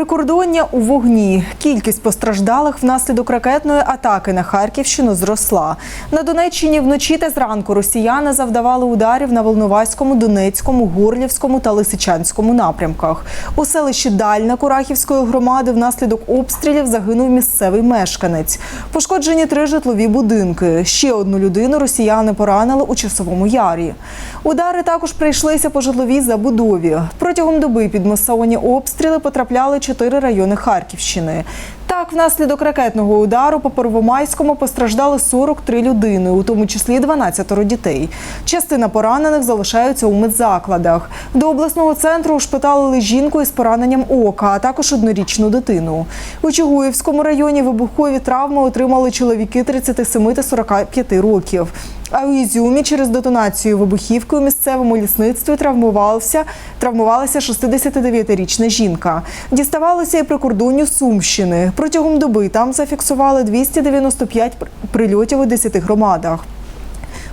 Прикордоння у вогні. Кількість постраждалих внаслідок ракетної атаки на Харківщину зросла. На Донеччині вночі та зранку росіяни завдавали ударів на Волноваському, Донецькому, Горлівському та Лисичанському напрямках. У селищі Дальна Курахівської громади внаслідок обстрілів загинув місцевий мешканець. Пошкоджені три житлові будинки. Ще одну людину росіяни поранили у часовому ярі. Удари також прийшлися по житловій забудові. Протягом доби під масовані обстріли потрапляли чотири райони Харківщини. Так, внаслідок ракетного удару по Первомайському постраждали 43 людини, у тому числі 12 дітей. Частина поранених залишаються у медзакладах. До обласного центру ушпиталили жінку із пораненням ока, а також однорічну дитину. У Чугуївському районі вибухові травми отримали чоловіки 37 та 45 років. А у Ізюмі через детонацію вибухівки у місцевому лісництві травмувалася, травмувалася 69-річна жінка. Діставалося і прикордонню Сумщини. Протягом доби там зафіксували 295 прильотів у 10 громадах.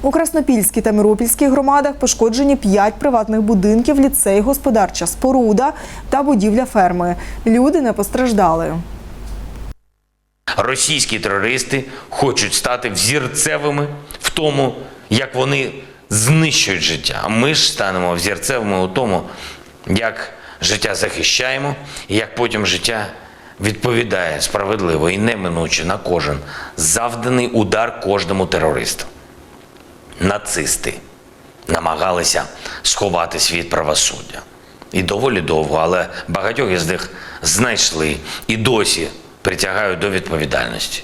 У Краснопільській та Миропільській громадах пошкоджені 5 приватних будинків, ліцей, господарча споруда та будівля ферми. Люди не постраждали. Російські терористи хочуть стати взірцевими тому, як вони знищують життя. А ми ж станемо взірцевими у тому, як життя захищаємо, і як потім життя відповідає справедливо і неминуче на кожен завданий удар кожному терористу. Нацисти намагалися сховати світ правосуддя. І доволі довго, але багатьох із них знайшли і досі притягають до відповідальності.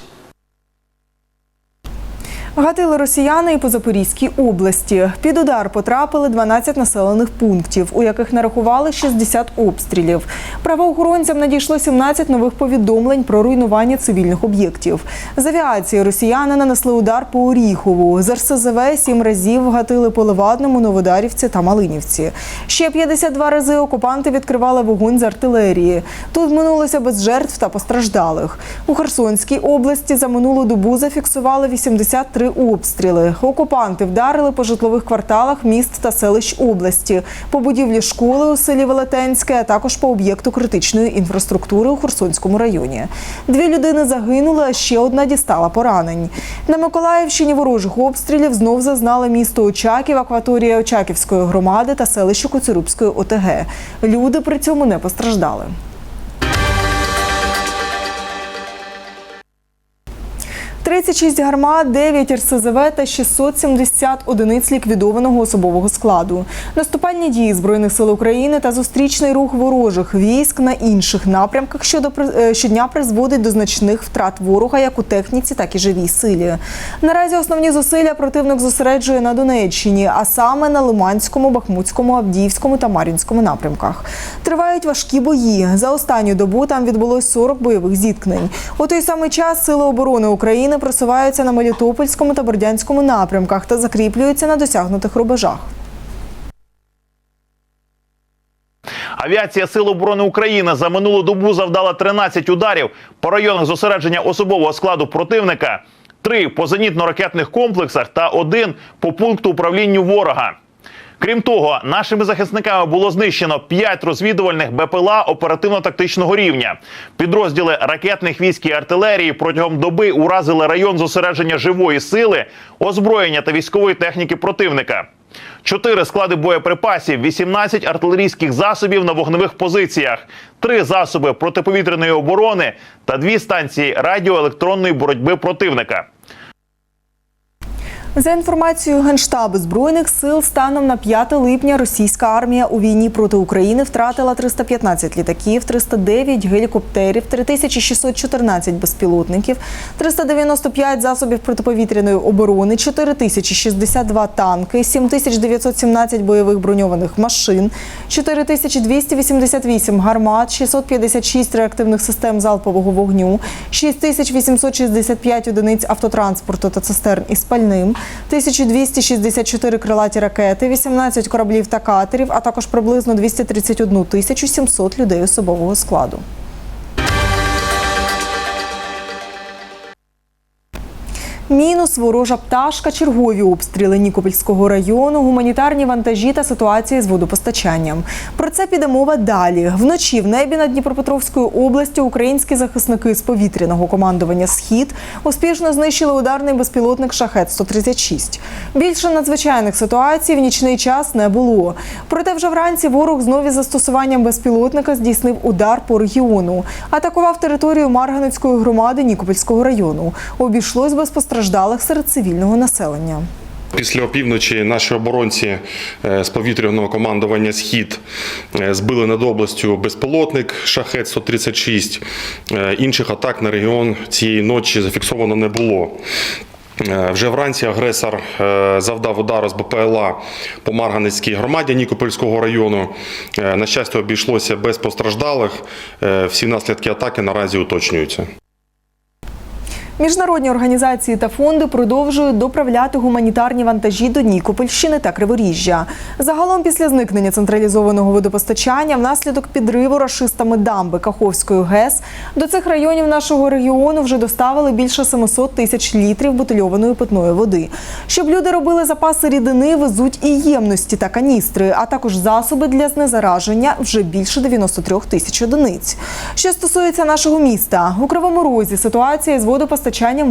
Гатили росіяни і по Запорізькій області. Під удар потрапили 12 населених пунктів, у яких нарахували 60 обстрілів. Правоохоронцям надійшло 17 нових повідомлень про руйнування цивільних об'єктів. З авіації росіяни нанесли удар по Оріхову. З РСЗВ сім разів гатили по Левадному, Новодарівці та Малинівці. Ще 52 рази окупанти відкривали вогонь з артилерії. Тут минулося без жертв та постраждалих. У Херсонській області за минулу добу зафіксували 83 обстріли. Окупанти вдарили по житлових кварталах міст та селищ області, по будівлі школи у селі Велетенське, а також по об'єкту критичної інфраструктури у Херсонському районі. Дві людини загинули, а ще одна дістала поранень. На Миколаївщині ворожих обстрілів знов зазнали місто Очаків, акваторія Очаківської громади та селище Коцюрубської ОТГ. Люди при цьому не постраждали. Тридцять шість гармат, 9 РСЗВ та 670 одиниць ліквідованого особового складу. Наступальні дії збройних сил України та зустрічний рух ворожих військ на інших напрямках щодо е, щодня призводить до значних втрат ворога як у техніці, так і живій силі. Наразі основні зусилля противник зосереджує на Донеччині, а саме на Лиманському, Бахмутському, Авдіївському та Мар'їнському напрямках. Тривають важкі бої. За останню добу там відбулось 40 бойових зіткнень. У той самий час сили оборони України просуваються на Мелітопольському та Бердянському напрямках та закріплюються на досягнутих рубежах. Авіація Сил оборони України за минулу добу завдала 13 ударів по районах зосередження особового складу противника, три по зенітно-ракетних комплексах та один по пункту управління ворога. Крім того, нашими захисниками було знищено 5 розвідувальних БПЛА оперативно-тактичного рівня. Підрозділи ракетних військ і артилерії протягом доби уразили район зосередження живої сили, озброєння та військової техніки противника. Чотири склади боєприпасів, 18 артилерійських засобів на вогневих позиціях, три засоби протиповітряної оборони та дві станції радіоелектронної боротьби противника. За інформацією Генштабу збройних сил, станом на 5 липня російська армія у війні проти України втратила 315 літаків, 309 гелікоптерів, 3614 безпілотників, 395 засобів протиповітряної оборони, 4062 танки, 7917 бойових броньованих машин, 4288 гармат, 656 реактивних систем залпового вогню, 6865 одиниць автотранспорту та цистерн із пальним, 1264 крилаті ракети, 18 кораблів та катерів, а також приблизно 231 тисячу 700 людей особового складу. Мінус ворожа пташка, чергові обстріли Нікопольського району, гуманітарні вантажі та ситуація з водопостачанням. Про це піде мова далі. Вночі в небі над Дніпропетровською областю українські захисники з повітряного командування Схід успішно знищили ударний безпілотник Шахет 136 Більше надзвичайних ситуацій в нічний час не було. Проте вже вранці ворог знову із застосуванням безпілотника здійснив удар по регіону. Атакував територію Марганецької громади Нікопольського району. Обійшлось без постраждалих серед цивільного населення. Після опівночі наші оборонці е, з повітряного командування Схід е, збили над областю безпілотник Шахет 136 Е, Інших атак на регіон цієї ночі зафіксовано не було. Вже вранці агресор завдав удару з БПЛА по Марганецькій громаді Нікопольського району. На щастя, обійшлося без постраждалих. Всі наслідки атаки наразі уточнюються. Міжнародні організації та фонди продовжують доправляти гуманітарні вантажі до Нікопольщини та Криворіжжя. Загалом, після зникнення централізованого водопостачання внаслідок підриву рашистами дамби Каховської ГЕС до цих районів нашого регіону вже доставили більше 700 тисяч літрів бутильованої питної води. Щоб люди робили запаси рідини, везуть і ємності та каністри, а також засоби для знезараження вже більше 93 тисяч одиниць. Що стосується нашого міста, у Кривому Розі ситуація з водопостачанням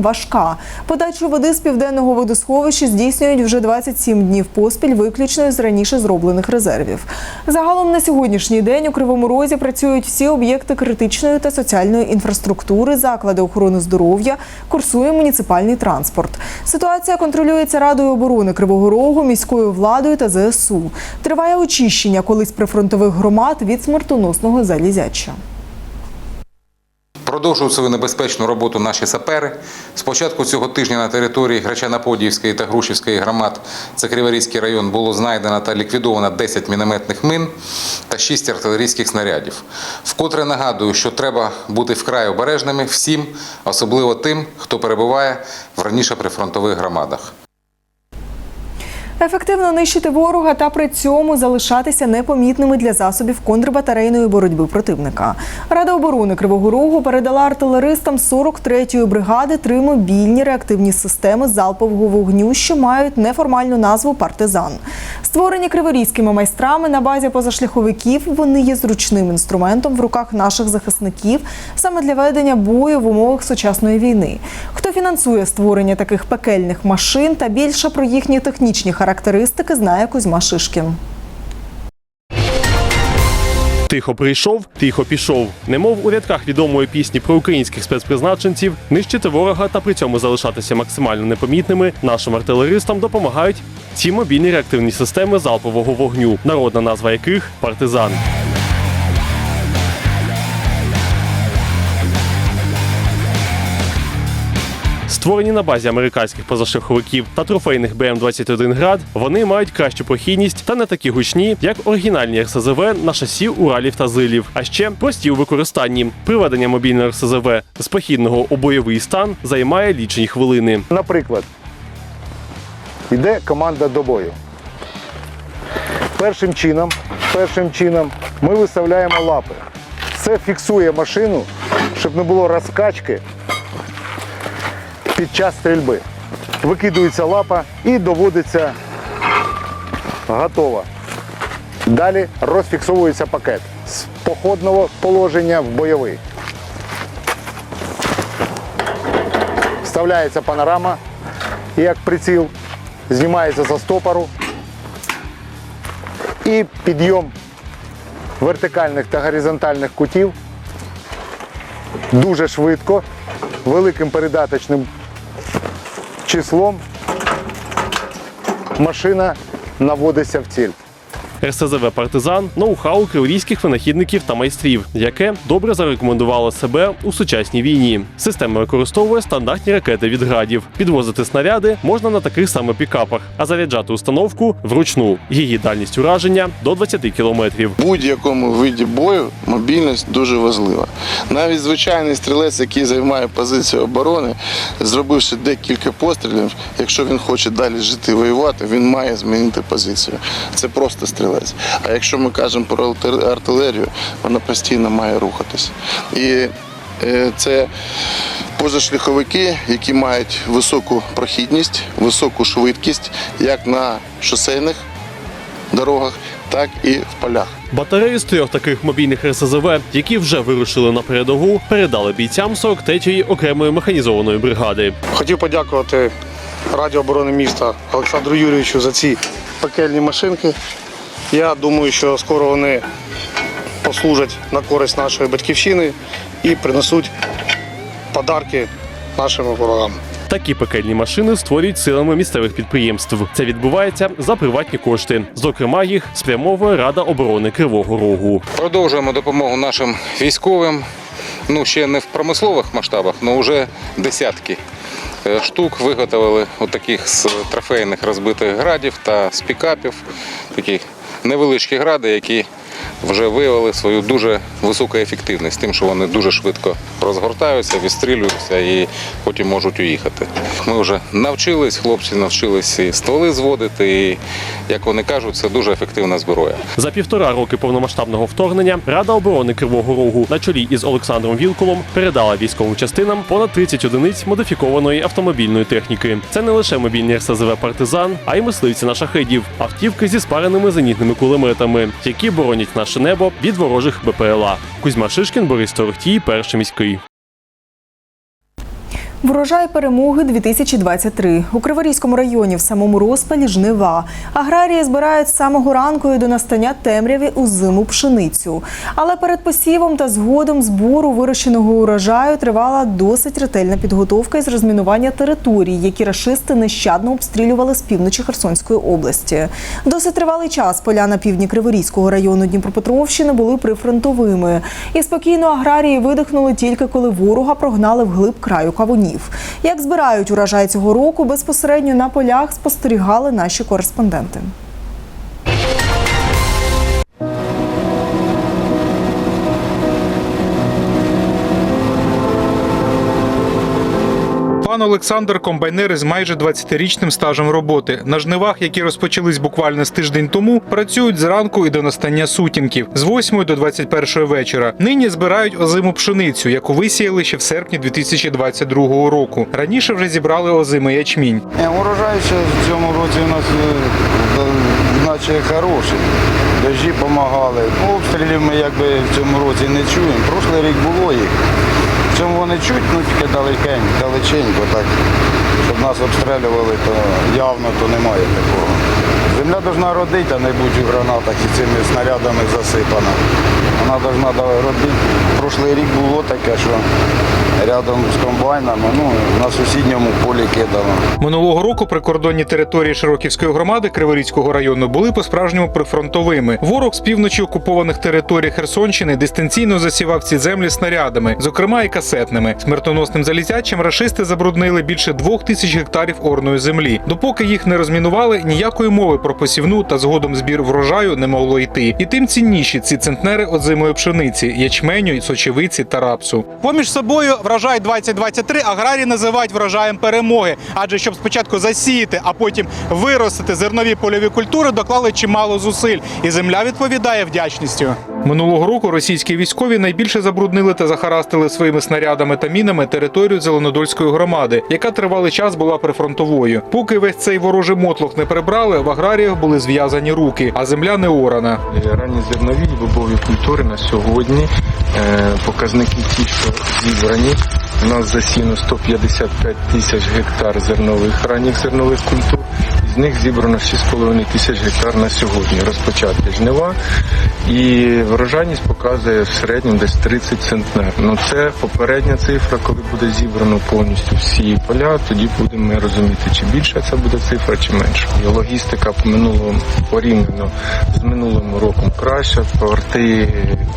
важка. Подачу води з південного водосховища здійснюють вже 27 днів поспіль, виключно з раніше зроблених резервів. Загалом на сьогоднішній день у Кривому Розі працюють всі об'єкти критичної та соціальної інфраструктури, заклади охорони здоров'я, курсує муніципальний транспорт. Ситуація контролюється Радою оборони Кривого Рогу, міською владою та ЗСУ. Триває очищення колись прифронтових громад від смертоносного залізяча. Продовжують свою небезпечну роботу наші сапери. З початку цього тижня на території Гречано-Подіївської та Грушівської громад, це Криворізький район, було знайдено та ліквідовано 10 мінометних мин та 6 артилерійських снарядів. Вкотре нагадую, що треба бути вкрай обережними всім, особливо тим, хто перебуває в раніше прифронтових громадах. Ефективно нищити ворога та при цьому залишатися непомітними для засобів контрбатарейної боротьби противника. Рада оборони Кривого Рогу передала артилеристам 43-ї бригади три мобільні реактивні системи залпового вогню, що мають неформальну назву партизан. Створені криворізькими майстрами на базі позашляховиків. Вони є зручним інструментом в руках наших захисників саме для ведення бою в умовах сучасної війни. Хто фінансує створення таких пекельних машин та більше про їхні технічні характеристики знає Кузьма Шишкін. Тихо прийшов, тихо пішов. Немов у рядках відомої пісні про українських спецпризначенців, нищити ворога та при цьому залишатися максимально непомітними нашим артилеристам допомагають ці мобільні реактивні системи залпового вогню, народна назва яких партизан. Створені на базі американських позашляховиків та трофейних БМ-21 град, вони мають кращу прохідність та не такі гучні, як оригінальні РСЗВ на шасі Уралів та Зилів. А ще прості у використанні. Приведення мобільного РСЗВ з похідного у бойовий стан займає лічені хвилини. Наприклад, йде команда до бою. Першим чином, першим чином ми виставляємо лапи. Це фіксує машину, щоб не було розкачки під час стрільби. Викидується лапа і доводиться готово. Далі розфіксовується пакет з походного положення в бойовий. Вставляється панорама, як приціл, знімається за стопору і підйом вертикальних та горизонтальних кутів дуже швидко, великим передаточним числом машина наводиться в ціль. РСЗВ Партизан ноу-хау криворізьких винахідників та майстрів, яке добре зарекомендувало себе у сучасній війні. Система використовує стандартні ракети від градів. Підвозити снаряди можна на таких саме пікапах, а заряджати установку вручну. Її дальність ураження до 20 кілометрів. Будь-якому виді бою мобільність дуже важлива. Навіть звичайний стрілець, який займає позицію оборони, зробивши декілька пострілів, якщо він хоче далі жити воювати, він має змінити позицію. Це просто стрілець. А якщо ми кажемо про артилерію, вона постійно має рухатись. І е, це позашляховики, які мають високу прохідність, високу швидкість як на шосейних дорогах, так і в полях. Батарею з трьох таких мобільних РСЗВ, які вже вирушили на передову, передали бійцям 43-ї окремої механізованої бригади. Хотів подякувати Раді оборони міста Олександру Юрійовичу за ці пекельні машинки. Я думаю, що скоро вони послужать на користь нашої батьківщини і принесуть подарки нашим ворогам. Такі пекельні машини створюють силами місцевих підприємств. Це відбувається за приватні кошти. Зокрема, їх спрямовує Рада оборони Кривого Рогу. Продовжуємо допомогу нашим військовим. Ну, ще не в промислових масштабах, але вже десятки е, штук виготовили отаких з трофейних розбитих градів та з пікапів. Такі невеличкі гради, які вже виявили свою дуже високу ефективність, тим, що вони дуже швидко розгортаються, відстрілюються і потім можуть уїхати. Ми вже навчились, хлопці навчились і стволи зводити, і, як вони кажуть, це дуже ефективна зброя. За півтора роки повномасштабного вторгнення Рада оборони Кривого Рогу на чолі із Олександром Вілкулом передала військовим частинам понад 30 одиниць модифікованої автомобільної техніки. Це не лише мобільні РСЗВ партизан, а й мисливці на шахедів, автівки зі спареними зенітними кулеметами, які боронять наше небо від ворожих БПЛА. Кузьма Шишкін, Борис Торохтій, перший міський. Врожай перемоги 2023. У Криворізькому районі в самому розпалі жнива. Аграрії збирають з самого ранку і до настання темряві у зиму пшеницю. Але перед посівом та згодом збору вирощеного урожаю тривала досить ретельна підготовка із розмінування територій, які рашисти нещадно обстрілювали з півночі Херсонської області. Досить тривалий час поля на півдні Криворізького району Дніпропетровщини були прифронтовими. І спокійно аграрії видихнули тільки коли ворога прогнали вглиб краю кавунів. Як збирають урожай цього року, безпосередньо на полях спостерігали наші кореспонденти. Пан Олександр комбайнер із майже 20-річним стажем роботи. На жнивах, які розпочались буквально з тиждень тому, працюють зранку і до настання сутінків з 8 до 21 вечора. Нині збирають озиму пшеницю, яку висіяли ще в серпні 2022 року. Раніше вже зібрали озимий ячмінь. Ні, урожай в цьому році у нас е, наче хороший. Дожді допомагали. Обстрілів ми якби в цьому році не чуємо. Прошлий рік було їх. Цьому вони чуть, ну тільки далекень, далеченько так. Щоб нас обстрілювали, то явно то немає такого. Земля повинна родити, а не бути в гранатах і цими снарядами засипана. Вона повинна родити. Прошлий рік було таке, що рядом з комбайнами, ну, на сусідньому полі кидало. Минулого року прикордонні території Широківської громади Криворізького району були по-справжньому прифронтовими. Ворог з півночі окупованих територій Херсонщини дистанційно засівав ці землі снарядами, зокрема і касетними. Смертоносним залізячим рашисти забруднили більше двох тисяч гектарів орної землі. Допоки їх не розмінували, ніякої мови про посівну та згодом збір врожаю не могло йти. І тим цінніші ці центнери озимої пшениці, ячменю, сочевиці та рапсу. Поміж собою врожай 2023 аграрії називають врожаєм перемоги, адже щоб спочатку засіяти, а потім виростити зернові польові культури, доклали чимало зусиль, і земля відповідає вдячністю. Минулого року російські військові найбільше забруднили та захарастили своїми снарядами та мінами територію Зеленодольської громади, яка тривалий час була прифронтовою. Поки весь цей ворожий мотлох не прибрали, в аграріях були зв'язані руки, а земля не орана. Ранні зернові і бобові культури на сьогодні е, показники ті, що зібрані. У нас засіяно 155 тисяч гектар зернових ранніх зернових культур. З них зібрано 6,5 тисяч гектар на сьогодні. Розпочати жнива. І врожайність показує в середньому десь 30 центнер. Ну це попередня цифра, коли буде зібрано повністю всі поля, тоді будемо розуміти, чи більша це буде цифра, чи менша. І логістика по минулому порівняно з минулим роком краща. Порти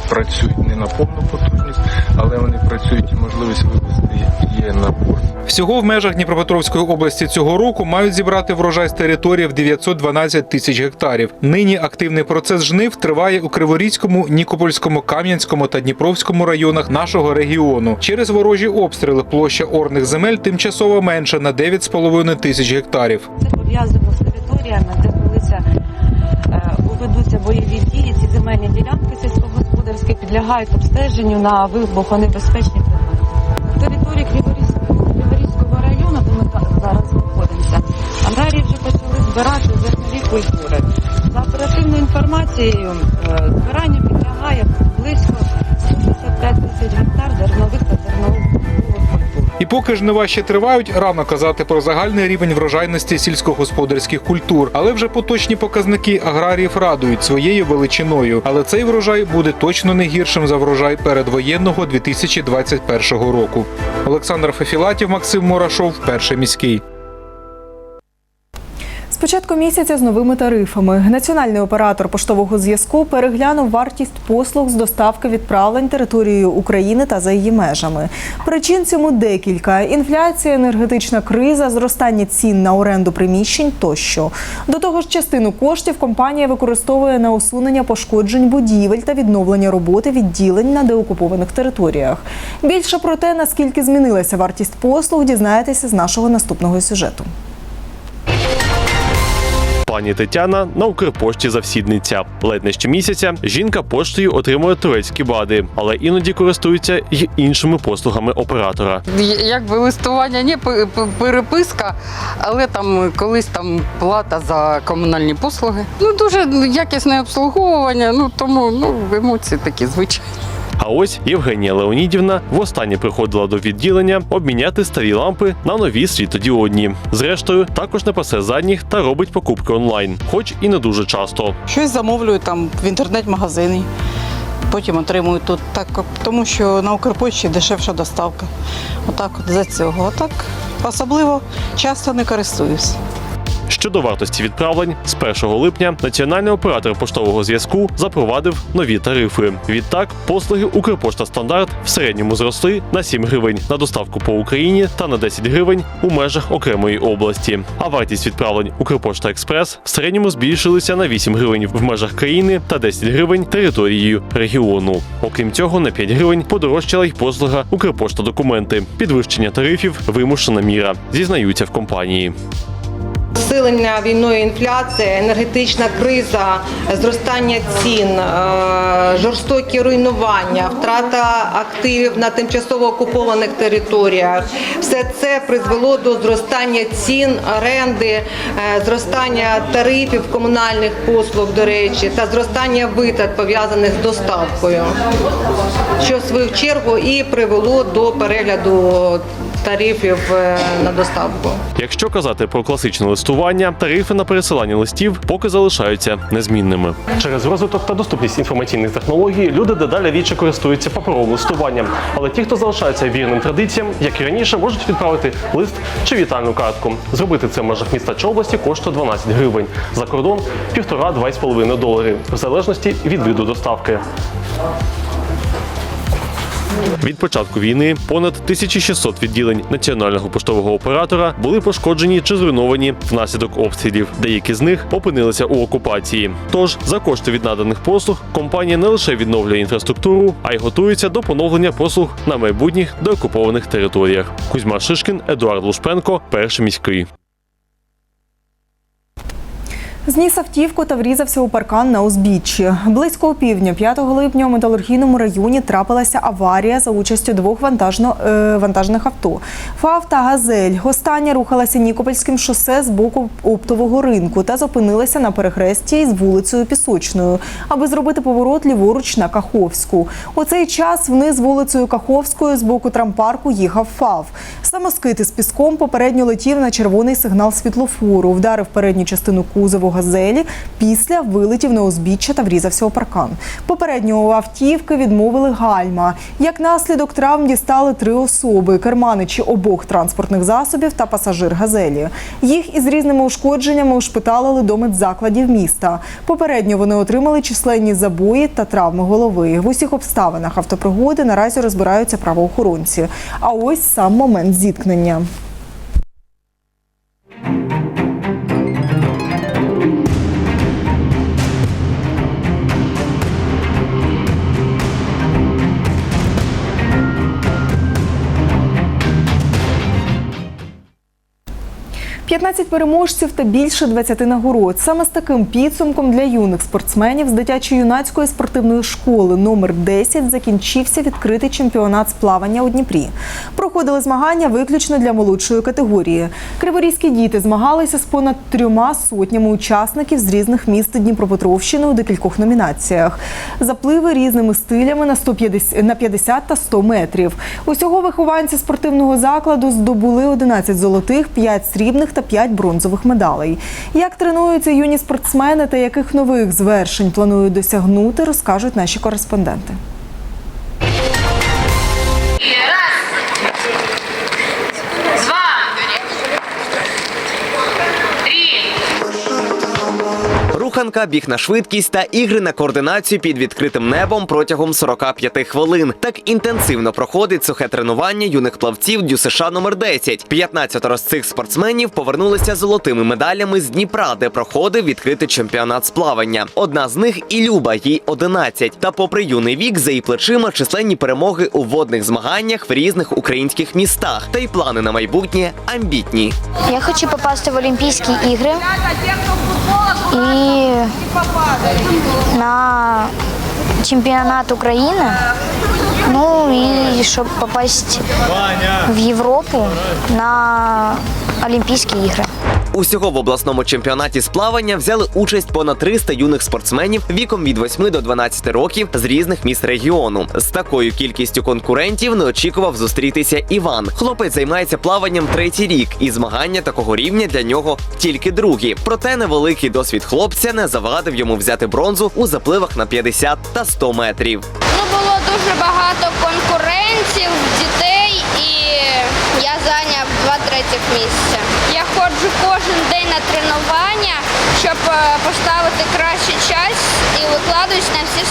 працюють не на повну потужність, але вони працюють і можливість вивезти є на порт. Всього в межах Дніпропетровської області цього року мають зібрати врожай з території в 912 тисяч гектарів. Нині активний процес жнив триває у Криворізькому, Нікопольському, Кам'янському та Дніпровському районах нашого регіону. Через ворожі обстріли площа орних земель тимчасово менша на 9,5 тисяч гектарів. Це пов'язано з територіями, де колися е, ведуться бойові дії. Ці земельні ділянки обов'язки підлягають обстеженню на вибухонебезпечні предмети. На території Криворізького району, де ми зараз знаходимося, ангарі вже почали збирати зернові культури. За оперативною інформацією, е, збирання підлягає близько 75 тисяч гектар зернових. І поки жнива ще тривають, рано казати про загальний рівень врожайності сільськогосподарських культур. Але вже поточні показники аграріїв радують своєю величиною. Але цей врожай буде точно не гіршим за врожай передвоєнного 2021 року. Олександр Фефілатів, Максим Мурашов, перший міський. З початку місяця з новими тарифами національний оператор поштового зв'язку переглянув вартість послуг з доставки відправлень територією України та за її межами. Причин цьому декілька: інфляція, енергетична криза, зростання цін на оренду приміщень тощо. До того ж, частину коштів компанія використовує на усунення пошкоджень будівель та відновлення роботи відділень на деокупованих територіях. Більше про те, наскільки змінилася вартість послуг, дізнаєтеся з нашого наступного сюжету. Пані Тетяна на Укрпошті завсідниця. Ледь не щомісяця жінка поштою отримує турецькі бади, але іноді користується й іншими послугами оператора. Якби листування, п- переписка, але там колись там плата за комунальні послуги. Ну дуже якісне обслуговування, ну тому ну емоції такі звичайні. А ось Євгенія Леонідівна востаннє приходила до відділення обміняти старі лампи на нові світодіодні. Зрештою, також не пасе задніх та робить покупки онлайн, хоч і не дуже часто. Щось замовлюю там в інтернет-магазині. Потім отримую тут так, тому що на Укрпочті дешевша доставка. Отак от за цього. А так особливо часто не користуюсь. Щодо вартості відправлень, з 1 липня національний оператор поштового зв'язку запровадив нові тарифи. Відтак, послуги Укрпошта Стандарт в середньому зросли на 7 гривень на доставку по Україні та на 10 гривень у межах окремої області. А вартість відправлень Укрпошта Експрес в середньому збільшилися на 8 гривень в межах країни та 10 гривень територією регіону. Окрім цього, на 5 гривень подорожчала й послуга Укрпошта документи. Підвищення тарифів вимушена міра, зізнаються в компанії. Посилення війною інфляція, енергетична криза, зростання цін, е, жорстокі руйнування, втрата активів на тимчасово окупованих територіях. Все це призвело до зростання цін, оренди, е, зростання тарифів комунальних послуг, до речі, та зростання витрат пов'язаних з доставкою, що в свою чергу і привело до перегляду тарифів е, на доставку. Якщо казати про класичне листування, тарифи на пересилання листів поки залишаються незмінними. Через розвиток та доступність інформаційних технологій люди дедалі рідше користуються паперовим листуванням. Але ті, хто залишається вірним традиціям, як і раніше, можуть відправити лист чи вітальну картку. Зробити це в межах міста чи області коштує 12 гривень. За кордон 1,5-2,5 долари, в залежності від виду доставки. Від початку війни понад 1600 відділень національного поштового оператора були пошкоджені чи зруйновані внаслідок обстрілів. Деякі з них опинилися у окупації. Тож за кошти від наданих послуг компанія не лише відновлює інфраструктуру, а й готується до поновлення послуг на майбутніх деокупованих територіях. Кузьма Шишкін, Едуард Лушпенко, перший міський. Зніс автівку та врізався у паркан на узбіччі. Близько опівдня 5 липня у металургійному районі трапилася аварія за участю двох вантажно, е, вантажних авто. ФАВ та Газель. Остання рухалася Нікопольським шосе з боку оптового ринку та зупинилася на перехресті із вулицею Пісочною, аби зробити поворот ліворуч на Каховську. У цей час вниз вулицею Каховською з боку трампарку їхав ФАВ. Самоскид із піском попередньо летів на червоний сигнал світлофору, вдарив передню частину кузову газелі. Після вилетів на узбіччя та врізався у паркан. Попередньо у автівки відмовили гальма. Як наслідок травм дістали три особи: керманичі обох транспортних засобів та пасажир газелі. Їх із різними ушкодженнями ушпиталили до медзакладів міста. Попередньо вони отримали численні забої та травми голови. В усіх обставинах автопригоди наразі розбираються правоохоронці. А ось сам момент зіткнення. 15 переможців та більше 20 нагород. Саме з таким підсумком для юних спортсменів з дитячо-юнацької спортивної школи номер 10 закінчився відкритий чемпіонат з плавання у Дніпрі. Проходили змагання виключно для молодшої категорії. Криворізькі діти змагалися з понад трьома сотнями учасників з різних міст Дніпропетровщини у декількох номінаціях. Запливи різними стилями на 150, на 50 та 100 метрів. Усього вихованці спортивного закладу здобули 11 золотих, 5 срібних та 5 бронзових медалей. Як тренуються юні спортсмени та яких нових звершень планують досягнути, розкажуть наші кореспонденти. Руханка, біг на швидкість та ігри на координацію під відкритим небом протягом 45 хвилин. Так інтенсивно проходить сухе тренування юних плавців ДЮСШ номер 10. 15 з цих спортсменів повернулися золотими медалями з Дніпра, де проходив відкритий чемпіонат з плавання. Одна з них і Люба, їй 11. Та попри юний вік, за її плечима численні перемоги у водних змаганнях в різних українських містах. Та й плани на майбутнє амбітні. Я хочу попасти в Олімпійські ігри і на чемпіонат України. Ну і щоб попасть в Європу на Олімпійські ігри. Усього в обласному чемпіонаті з плавання взяли участь понад 300 юних спортсменів віком від 8 до 12 років з різних міст регіону. З такою кількістю конкурентів не очікував зустрітися Іван. Хлопець займається плаванням третій рік, і змагання такого рівня для нього тільки другі. Проте невеликий досвід хлопця не завадив йому взяти бронзу у запливах на 50 та 100 метрів. Ну, було дуже багато конкурентів, дітей, і я зайняв два третіх місця. Кожен день на тренування, щоб е, поставити кращий час і викладаюсь на всі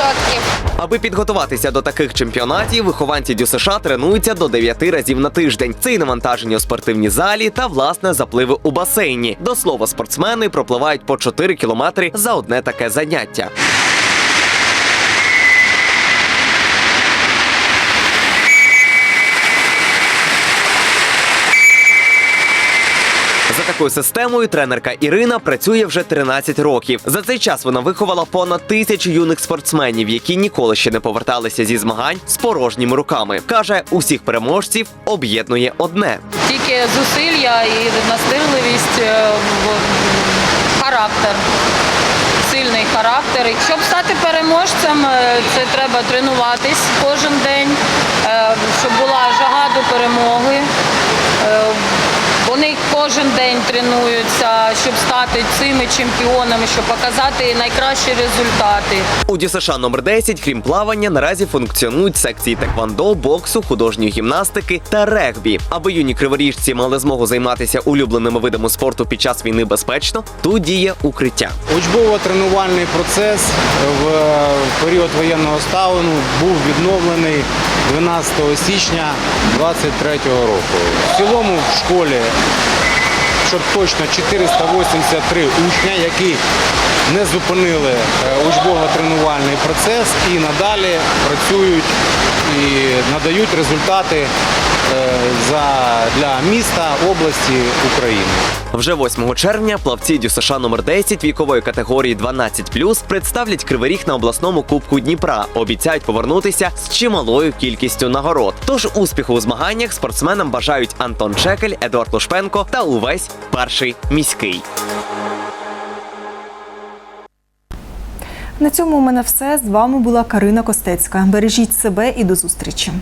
100%. Аби підготуватися до таких чемпіонатів, вихованці ДЮСШ тренуються до 9 разів на тиждень. Це і навантаження у спортивній залі та власне запливи у басейні. До слова, спортсмени пропливають по 4 кілометри за одне таке заняття. За системою тренерка Ірина працює вже 13 років. За цей час вона виховала понад тисячу юних спортсменів, які ніколи ще не поверталися зі змагань з порожніми руками. каже, усіх переможців об'єднує одне. Тільки зусилля і настирливість, е, характер. Сильний характер. Щоб стати переможцем, е, це треба тренуватись кожен день, е, щоб була жага до перемоги. Е, Вони кожен день тренуються, щоб стати цими чемпіонами, щоб показати найкращі результати. У ДЮСШ номер 10, крім плавання, наразі функціонують секції теквандо, боксу, художньої гімнастики та регбі. Аби юні криворіжці мали змогу займатися улюбленими видами спорту під час війни безпечно, тут діє укриття. Учбово-тренувальний процес в період воєнного стану був відновлений 12 січня 2023 року. В цілому в школі, щоб точно 483 учня, які не зупинили е, учбово-тренувальний процес і надалі працюють і надають результати е, для міста, області, України. Вже 8 червня плавці ДЮСШ номер 10 вікової категорії 12+, представлять Кривий Ріг на обласному кубку Дніпра. Обіцяють повернутися з чималою кількістю нагород. Тож успіху у змаганнях спортсменам бажають Антон Чекель, Едуард Лушпенко та увесь перший міський. На цьому у мене все. З вами була Карина Костецька. Бережіть себе і до зустрічі.